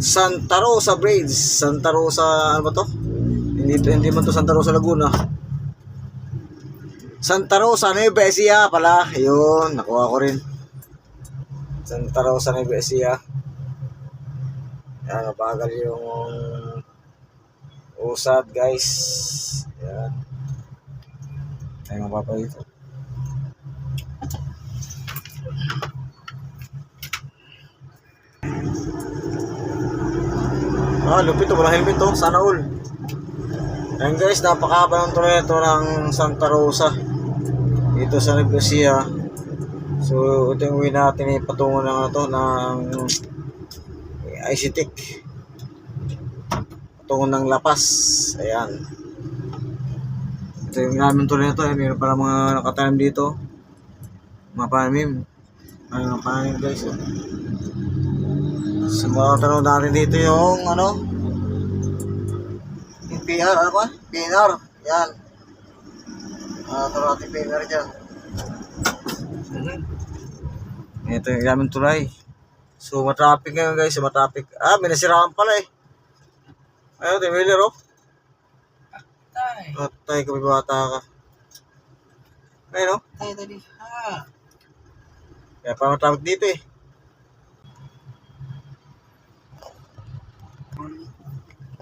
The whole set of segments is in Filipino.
Santa Rosa Braids. Santa Rosa, ano ba to? Hindi, hindi man to Santa Rosa Laguna. Santa Rosa Nueva Ecija pala. Ayun, nakuha ko rin. Santa Rosa Nueva Ecija. Yan, nabagal yung usad guys. Yan. Tayo mapapalito. Ah, lupit to. Walang helmet to. Sana all. Ayan guys, napakaba ng ito ng Santa Rosa. Dito sa Negresia. So, ito yung uwi natin eh, patungo ng ito ng ICTIC. Patungo ng Lapas. Ayan. Ito yung namin ito. Eh. Meron pala mga nakatanim dito. Mga panimim. Ay, mga panimim guys. Oh. So, mga tanong natin dito yung ano, yung PR, ano ba? PNR. Yan. Uh, natin PNR dyan. Mhm. Ito yung gamit tulay. So, matraffic ngayon guys. Matraffic. Ah, may nasiraan pala eh. Ayun, Tim Wheeler oh. Tay, Patay ka, may bata ka. Ayun oh. tay tadi. Ha. Kaya pa matraffic dito eh.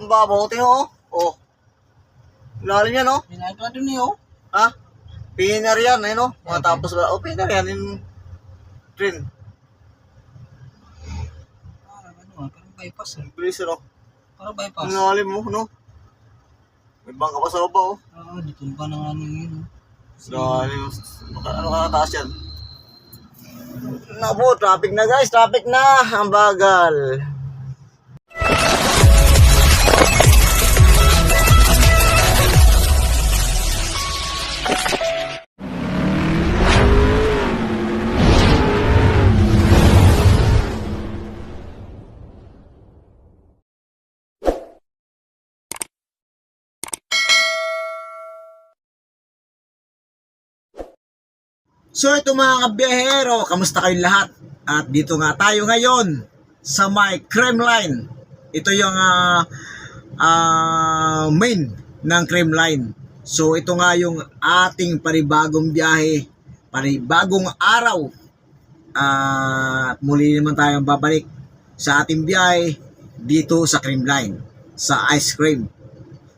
Babaw, tingnan oh. Oh. Lalim yan oh. Ginagawa doon niyo. Ha? PNR yan, ayun oh. Mga tapos ba? Oh, PNR yan. Yung train. Parang ano ah, parang bypass eh. Oh. Parang bypass. Ang lalim mo, no? May bangka pa sa baba, oh. Oo, dito pa na nga yun. Lalim. Baka ano ka kataas yan? Nabo, traffic na guys, traffic na. Ang bagal. So ito mga kabiyahero, kamusta kayong lahat? At dito nga tayo ngayon sa may creme line. Ito yung ah, ah, main ng creme line. So ito nga yung ating panibagong biyahe, panibagong araw. At muli naman tayong babalik sa ating biyahe dito sa cream line, sa ice cream.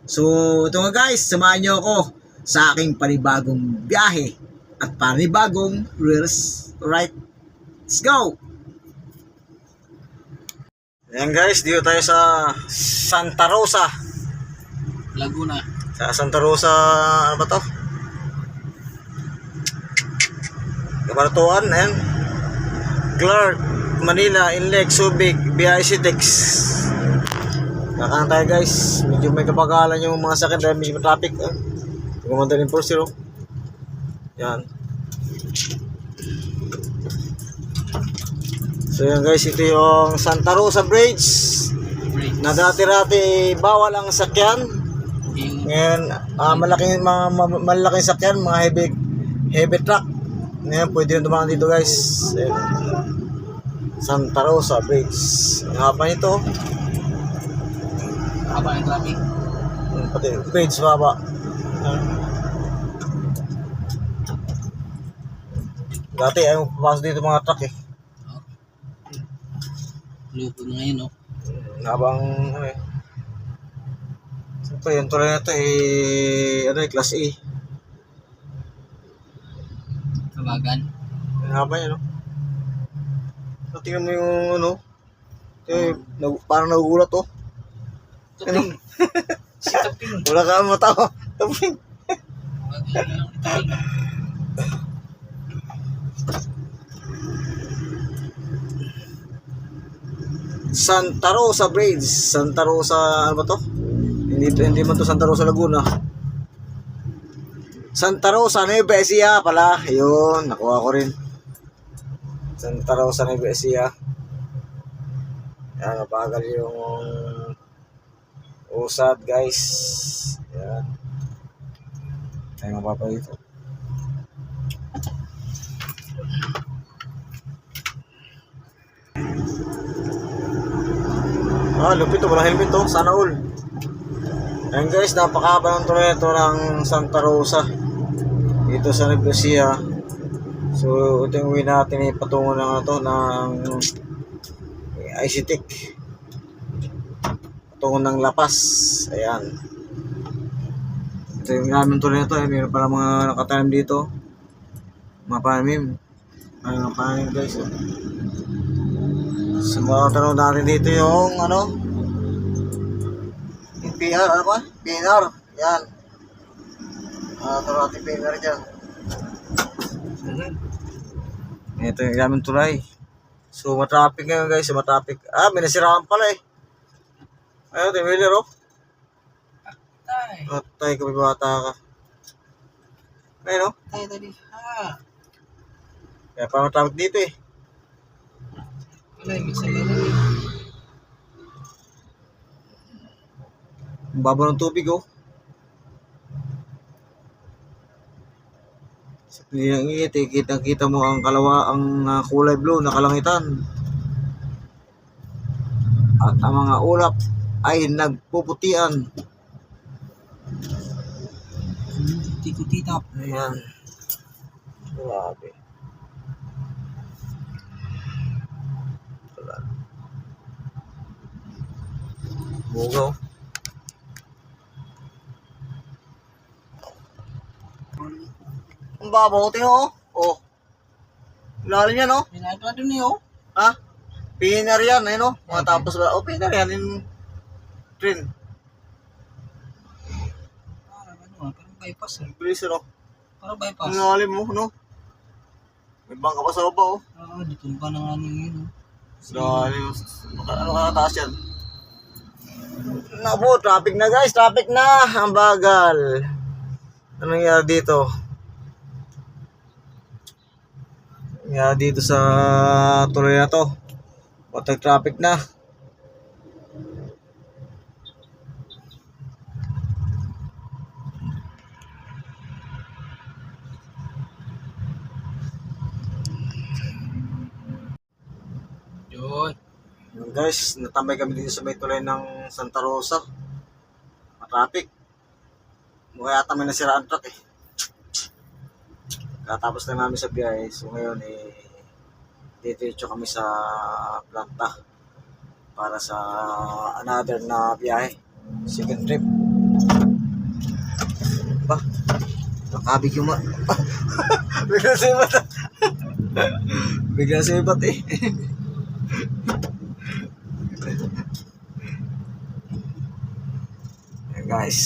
So ito nga guys, samahan niyo ako sa aking panibagong biyahe at panibagong reels. Alright, let's go! Ayan guys, dito tayo sa Santa Rosa. Laguna. Sa Santa Rosa, ano ba to? Kabaratuan, ayan. Clark, Manila, Inlex, Subic, BIC Tex. Kakaan tayo guys. Medyo may kapagalan yung mga sakit dahil medyo traffic. Eh. Gumanda rin po zero. Yan. So yan guys, ito yung Santa Rosa Bridge Break. na dati-dati bawal ang sakyan. Ngayon, ah, malaking mga ma- malalaking sakyan, mga heavy heavy truck. Ngayon, pwede na dumaan dito guys. Ayan. Santa Rosa Bridge. Ang haba nito. haba ng traffic. Pati bridge baba. Dati ayaw papasok dito mga truck eh. Lupo na ngayon, oh. Habang ano eh. Siyempre, yung tulay na ito eh, ano eh, class A. Kabagan. Ang haba niya, no? So, tingnan mo yung ano. Ito, yung, nag- parang nagugulat, oh. Taping. si Taping. Wala ka matawa. Tapos, Bagay lang. Taping. Santa Rosa Braids. Santa Rosa, ano ba to? Hindi, hindi man to Santa Rosa Laguna. Santa Rosa Nueva Ecija pala. Ayun, nakuha ko rin. Santa Rosa Nueva Ecija. Yan, nabagal yung usad guys. Yan. Tayo mapapalito. Ah, lupit oh. Walang helmet oh. Sana all. Ayan guys, napakahaba ng tuloy ito ng Santa Rosa. Dito sa Negosia. So, ito yung uwi natin eh, patungo ng ano to, ng ICTIC. Patungo ng Lapas. Ayan. Ito yung namin tuloy na to. Eh. Meron pala mga nakatanim dito. Mga pananim. Ay, mga pananim guys. Oh. So, mga tanong natin dito yung ano, yung PR, ano ba? PNR. Yan. Uh, natin PNR dyan. Ito yung gamit tulay. So, matraffic ngayon guys. Matraffic. Ah, may nasiraan pala eh. Ayun, Tim Wheeler oh. Tay. Patay ka, may bata ka. Ayun oh. Tay, tadi. Ha. Kaya pa matraffic dito eh. Wala, ibig sabihin. Ang baba ng tubig oh. Sa piling ng iit, eh, kitang-kita mo ang kalawa, ang ah, kulay blue na kalangitan. At ang mga ulap ay nagpuputian. Tikot-titap. Ayan. Grabe. Wala. Bugaw. Ang babaw, tingnan oh. Oh. Lalim yan oh. Ginagawa doon niyo. Ha? Pinner yan, ayun oh. Mga tapos ba? Oh, pinner yan. Yung train. Parang ano ah, parang bypass eh. Please, ano? Parang bypass. Ang lalim mo, no? May bangka pa sa baba oh. Oo, dito pa na nga niyo yun. oh. Baka ano ka nataas yan? Naku, traffic na guys, traffic na. Ang bagal. Ano nangyari dito? Nangyari dito sa tuloy na to. Water traffic na. Guys, natambay kami dito sa may tulay ng Santa Rosa. Matraffic. Mukha yata may nasiraan truck eh. Katapos lang namin sa biyahe. So ngayon eh, dito kami sa planta para sa another na biyahe. Second trip. Ba? Nakabig yung ma... Bigla sa ibat. Bigla sa ibat eh. guys,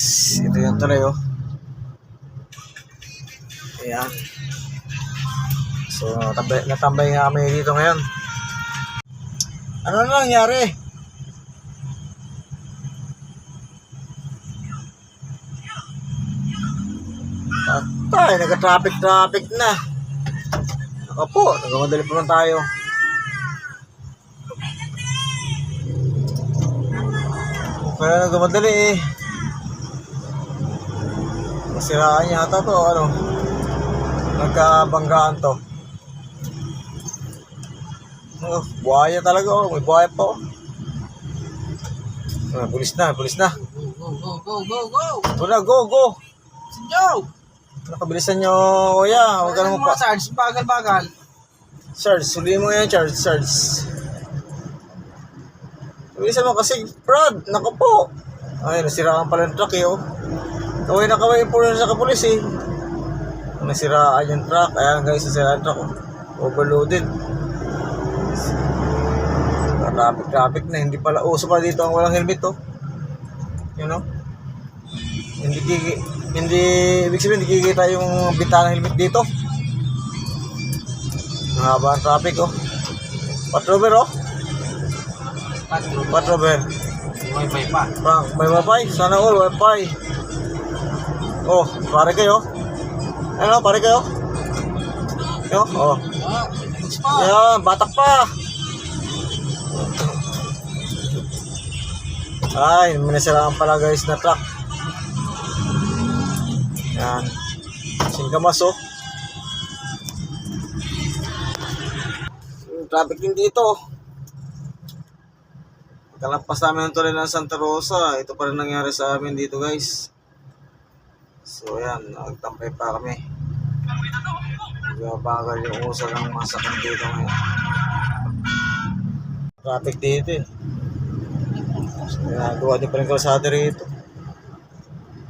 ito yung tuloy oh. Ayan. So, natambay, natambay nga kami dito ngayon. Ano na nangyari? Patay, nagka-traffic-traffic na. Ako po, nagmamadali pa man tayo. Kaya nagmamadali eh. Masiraan yata to, ano? Nagkabanggaan to. Oh, buhaya talaga oh, may buhaya pa oh. Ah, pulis na, pulis na. Go, go, go, go, go, go! Go na, go, go. Sinjo! Nakabilisan nyo, kuya. Huwag ka naman pa. Sarge, bagal-bagal. Charge, suli mo ngayon, charge, charge. Bilisan mo kasi, Brad, naku po. Ay, nasiraan pala yung truck eh, oh. Kaway na kaway po sa kapulis eh. Nasiraan yung truck. Ayan guys, nasiraan truck. Overloaded. Traffic, traffic na. Hindi pala uso pa dito ang walang helmet, oh. You know? Hindi kiki, hindi, ibig sabihin, hindi kikita yung bintana ng helmet dito. Mahaba ang traffic, oh. Patrover, oh. Patro. Patrover. Wi-Fi pa. May wifi? Sana all, wifi. Oh, pare kayo. Ano, pare kayo? Yo, oh. Yan, batak pa. Ay, may nasiraan pala guys na truck. Yan. Singkamas oh. Traffic din dito. Kalampas namin ng tuloy ng Santa Rosa. Ito pa rin nangyari sa amin dito guys. So yan, nagtampay pa kami. Bagal yung uso ng mga sakang dito ngayon. Traffic dito eh. So, ginagawa din pa rin kalsada rito.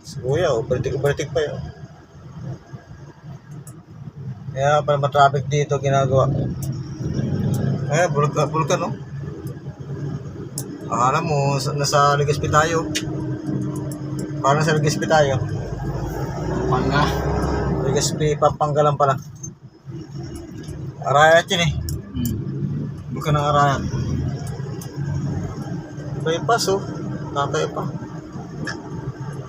Si Kuya, overtake-overtake pa yun. Kaya pala ma-traffic dito ginagawa. Eh, bulkan, bulkan no? Akala mo, sa- nasa Legazpi tayo. Parang nasa Legazpi tayo. Pangga. Legazpi, Pampanga lang pala. Arayat yun eh. Hmm. Bulkan ng Arayat. Bypass oh. Tatay pa.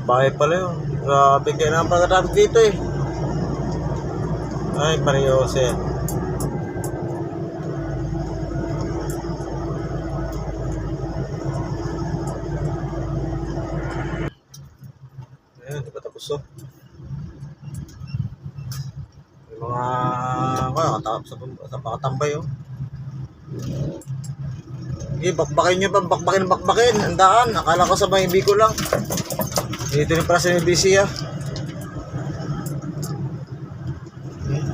Bahay pala yun. Grabe kayo na ang pagka-traffic dito eh. Ay, Maria Jose. Ayun, di pa tapos oh. Yung mga, katapos sa, sa pakatambay oh. Sige, bakbakin nyo pa, bakbakin, bakbakin. Ang daan, akala ko sa may Bicol lang. Dito rin para sa NBC ah. Hmm.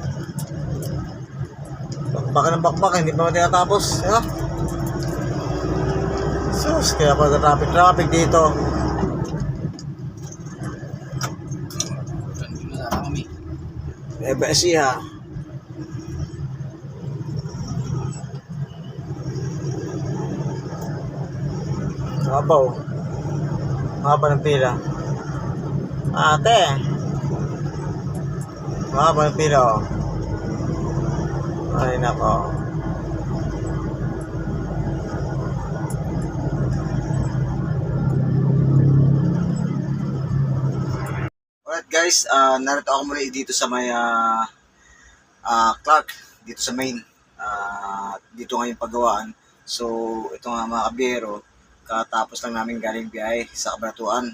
Bakbakin ng bakbakin, hindi pa matinatapos. Ha? Sus, kaya pag traffic traffic dito. Eh, besi ha. Haba oh. Haba ng pila. Ate. Haba ng pila oh. Ay nako. Alright guys, ah narito ako muli dito sa may ah, ah, Clark, dito sa main. Ah, dito ngayon paggawaan. So, ito nga mga kabiyero, katapos lang namin galing biyahe sa Kabratuan.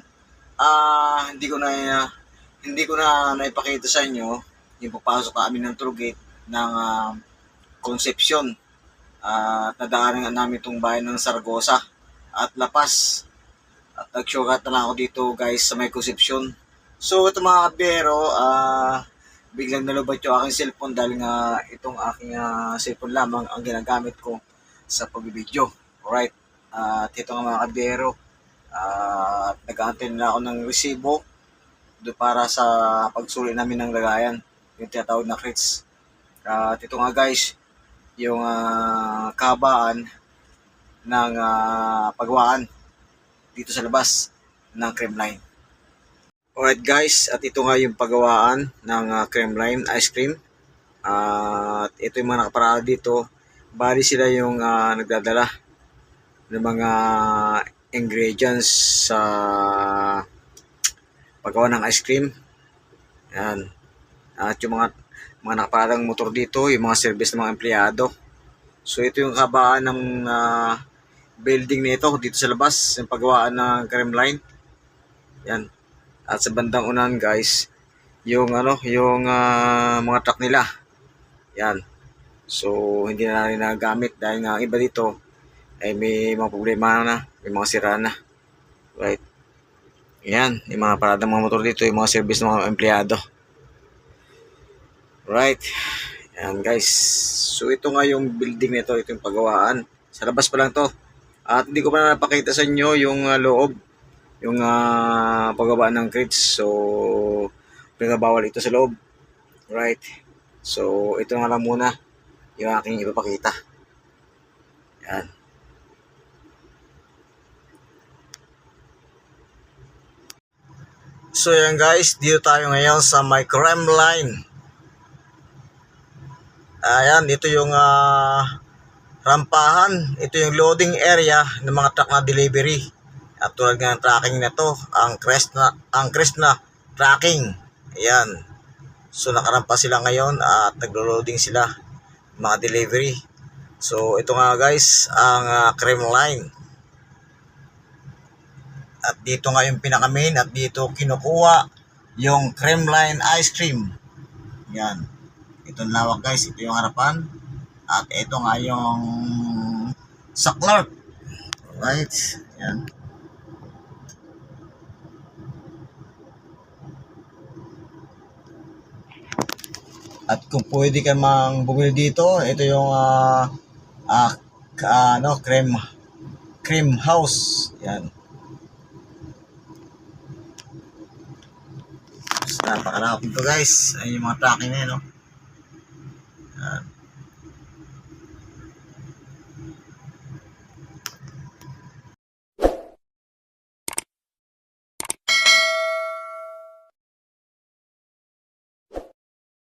Ah, hindi ko na hindi ko na naipakita sa inyo yung papasok namin ng toll gate ng ah, Concepcion. At nadaanan namin itong bayan ng Saragosa at Lapas. At nag-shortcut na lang ako dito guys sa may Concepcion. So ito mga kabiyero, ah biglang nalubat yung aking cellphone dahil nga itong aking ah, cellphone lamang ang ginagamit ko sa pagbibideo. Alright, at ito nga mga kabiyero, ah nag-aantay na ako ng resibo do para sa pagsuli namin ng lagayan, yung tinatawag na crates. At ito nga guys, yung ah, kabaan ng ah, pagwaan dito sa labas ng cream line. Alright guys, at ito nga yung pagawaan ng uh, cream lime ice cream. Ah, at ito yung mga nakaparada dito. Bali sila yung ah, nagdadala ng mga ingredients sa paggawa ng ice cream. Yan. At yung mga mga nakaparadang motor dito, yung mga service ng mga empleyado. So ito yung kabaan ng ah, building nito dito sa labas, yung paggawaan ng cream line. Yan. At sa bandang unahan guys, yung ano, yung ah, mga truck nila. Yan. So hindi na rin nagamit dahil nga iba dito ay may mga problema na, may mga sira na. Right. Yan, yung mga paradang mga motor dito, yung mga service ng mga empleyado. Right. Yan guys. So ito nga yung building nito, ito yung pagawaan. Sa labas pa lang to. At hindi ko pa napakita sa inyo yung ah, loob yung uh, paggawa ng crates. So, pinabawal ito sa loob. Right. So, ito nga lang muna yung aking ipapakita. Yan. So, yan guys. Dito tayo ngayon sa my line. Ayan, ito yung ah, rampahan. Ito yung loading area ng mga truck na delivery. At tulad nga ng tracking na to, ang crest na, ang crest na tracking. Ayan. So nakarampa sila ngayon at naglo-loading sila mga delivery. So ito nga guys, ang uh, line. Dito nga yung pinaka main at dito kinukuha yung cream line ice cream. Yan. Ito lawak guys, ito yung harapan. At ito nga yung sa Clark. Right. Yan. At kung pwede ka mang bumili dito, ito yung ah ah, ka- ano, cream cream house. Yan. napakarapag to guys ayun yung mga tracking na yun no? Ayan.